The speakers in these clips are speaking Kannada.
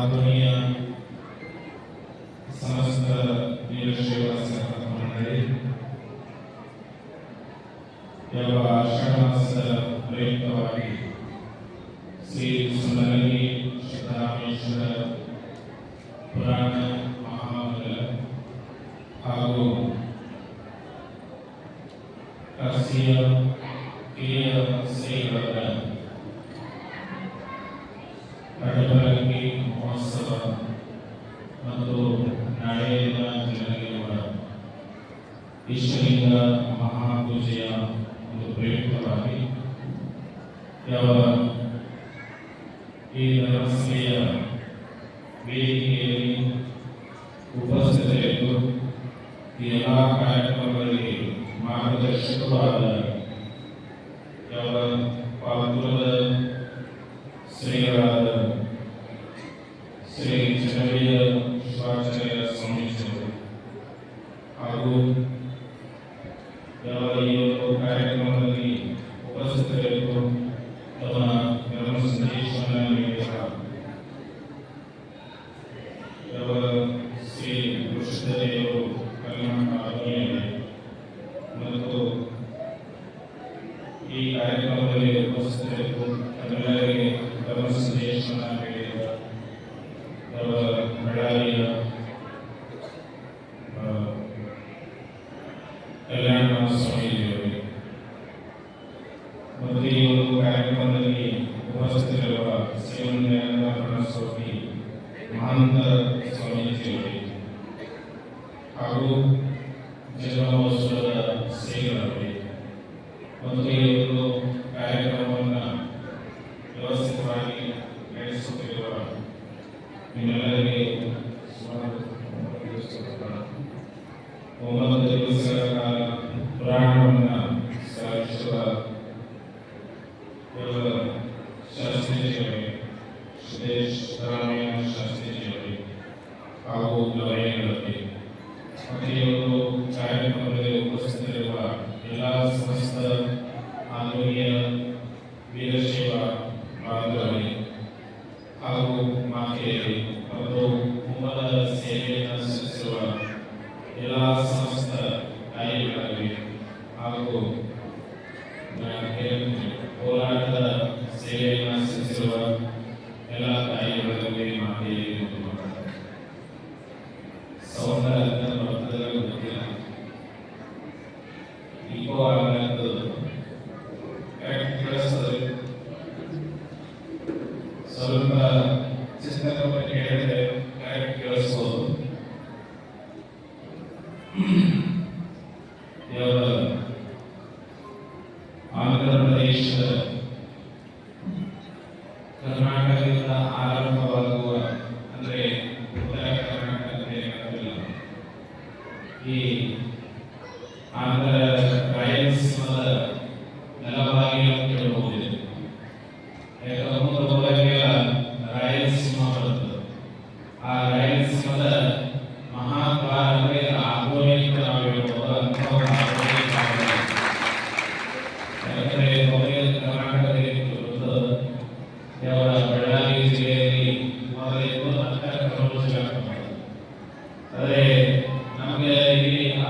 ಆತ್ಮೀಯ ಸಮಸ್ತ ವೀರಶೈವ ಸಂಘ ಮಂಡಳಿ ಯಾವ ಆಷಾಢ ಮಾಸದ ಪ್ರಯುಕ್ತವಾಗಿ ಶ್ರೀ ಸುಂದರಗಿ ಸಿದ್ದರಾಮೇಶ್ವರ ಪುರಾಣ ಮಹಾಮಂಗಲ ಹಾಗೂ ಕಾಶಿಯ ಕಿರಿಯ ಶ್ರೀಗಳರ ಕಡಬರಗಿ, ಮಹೋತ್ಸವ ಮತ್ತು ನಾಳೆಯಿಂದ ಜರುಗಲಿರುವ ಈಶ್ವರಿಂದ ಮಹಾಪೂಜೆಯ ಒಂದು ಪ್ರಯುಕ್ತವಾಗಿ ಯಾವ ಈ ಧರ್ಮಸಭೆಯ ವೇದಿಕೆಯಲ್ಲಿ ಉಪಸ್ಥಿತರಿದ್ದು ಎಲ್ಲ ಕಾರ್ಯಕ್ರಮಗಳಿಗೆ ಮಾರ್ಗದರ್ಶಕರಾದ ಈ ಕಾರ್ಯಕ್ರಮದಲ್ಲಿ ಉಪಸ್ಥಿತರಿದ್ದು ತಮ್ಮೆಲ್ಲರಿಗೆ ಧರ್ಮ ಸಂದೇಶವನ್ನು ನೀಡಿದ ಯಾವ ಬಳ್ಳಾರಿಯ ಆ, ಕಲ್ಯಾಣ ಸ್ವಾಮೀಜಿಯವರಿಗೆ ಮತ್ತು ಈ ಒಂದು ಕಾರ್ಯಕ್ರಮದಲ್ಲಿ ಉಪಸ್ಥಿತರಿರುವ ಶ್ರೀಮಂತ ಸ್ವಾಮಿ ಮಹಾನಂದ ಸ್ವಾಮೀಜಿಯವರಿಗೆ ಹಾಗೂ ಒಂಬತ್ತು ದಿವಸಗಳ ಕಾಲ ಪುರಾಣವನ್ನು ಸಾಗಿಸುವ ಎಲ್ಲ ಶಾಸ್ತ್ರೀಜಿಯವರಿಗೆ ಸುದೇಶ್ ಸಿದ್ದರಾಮಯ್ಯ ಶಾಸ್ತ್ರೀಜಿಯವರಿಗೆ ಹಾಗೂ ಗವಯಗಳಿಗೆ ಮತ್ತು ಈ ಒಂದು ಕಾರ್ಯಕ್ರಮದಲ್ಲಿ ಉಪಸ್ಥಿತರಿರುವ ಎಲ್ಲ ಸಮಸ್ತ ಆತ್ಮೀಯ ಹಾಗೂ ಹೋರಾಟದ ಸೇವೆಯನ್ನು ಸಲ್ಲಿಸಿರುವ ಎಲ್ಲ ತಾಯಿಗಳಿಗೆ ಮಾತೆಯರಿಗೆ ಕರ್ನಾಟಕದಿಂದ ಆರಂಭವಾಗುವ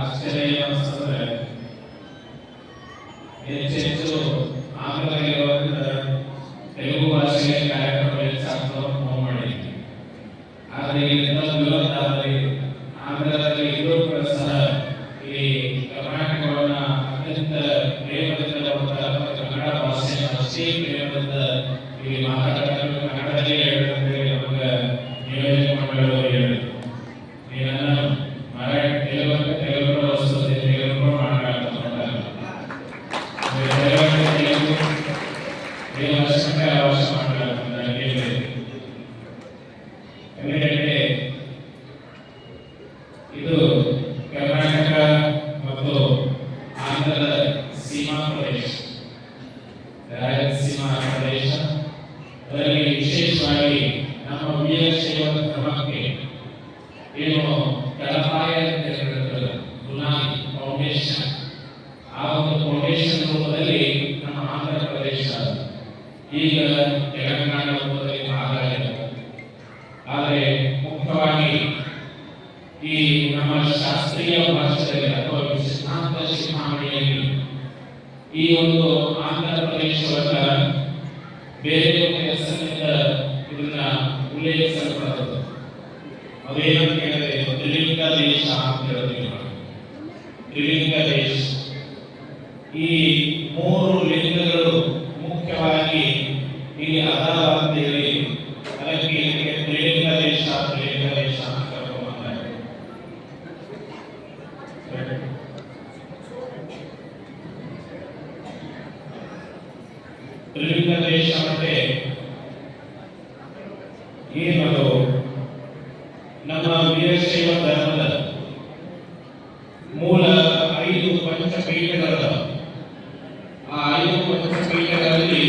ಆಶ್ಚರ್ಯ ಅನಿಸ್ತಂದ್ರೆ ಹೆಚ್ಚೆಚ್ಚು ಆಂಗ್ಲದಲ್ಲಿರೋದ್ರಿಂದ ತೆಲುಗು ಭಾಷೆಯ ಕಾರ್ಯಕ್ರಮ ಹೆಚ್ಚಾಗ್ತದೆ ಅಂತ ನಾವು ಮಾಡಿದ್ವಿ ಆದರೆ ಇದರಿಂದ ವಿರೋಧ ಆದರೆ ಇದ್ರೂ ఎందుకంటే ಇದು ಕರ್ನಾಟಕ ಮತ್ತು ಆಂಧ್ರದ ಸೀಮಾ ಪ್ರದೇಶ ರಾಯಲಸೀಮಾ ಪ್ರದೇಶ ಅದರಲ್ಲಿ ವಿಶೇಷವಾಗಿ ನಮ್ಮ ವೀರಶೈವ ಧರ್ಮಕ್ಕೆ ಏನು ತಳಪಾಯ ಅಂತ ಹೇಳಿರ್ತಲ್ಲ ಬುನಾದಿ ಫೌಂಡೇಶನ್ ಆ ಒಂದು ಫೌಂಡೇಶನ್ ರೂಪದಲ್ಲಿ ನಮ್ಮ ಆಂಧ್ರ ಪ್ರದೇಶ ಈಗ ತೆಲಂಗಾಣ ಒಪ್ಪಂದದಲ್ಲಿ ಭಾಗವಾಗಿದೆ ಆದರೆ ಮುಖ್ಯವಾಗಿ ಈ ನಮ್ಮ ಶಾಸ್ತ್ರೀಯ ಭಾಷೆಯಲ್ಲಿ ಅಥವಾ ಸಿದ್ಧಾಂತ ಸಿಂಹಾವಳಿಯಲ್ಲಿ ಈ ಒಂದು ಆಂಧ್ರ ಪ್ರದೇಶವನ್ನು ಬೇರೆ ಕೆಲಸದಿಂದ ಇದನ್ನ ಉಲ್ಲೇಖಿಸಲ್ಪಡುತ್ತದೆ ಅದೇನಂತ ಹೇಳಿದ್ರೆ ತ್ರಿಲಿಂಗ ದೇಶ ಅಂತ ಹೇಳ್ತೀವಿ ತ್ರಿಲಿಂಗ ದೇಶ. ಈ ಮೂರು ಲಿಂಗಗಳು ಮುಖ್ಯವಾಗಿ ಇಲ್ಲಿ ಅದಾವ ಅಂತೇಳಿ ಅದಕ್ಕೆ ಇದಕ್ಕೆ ತ್ರಿಲಿಂಗ ದೇಶ ತ್ರಿಲಿಂಗ ದೇಶ ತ್ರಿಲಿಂಗ ದೇಶ ಅಂದ್ರೆ ಏನದು? ನಮ್ಮ ವೀರಶೈವ ಧರ್ಮದ ಮೂಲ ಐದು ಪಂಚ ಪೀಠಗಳ చేయగలదని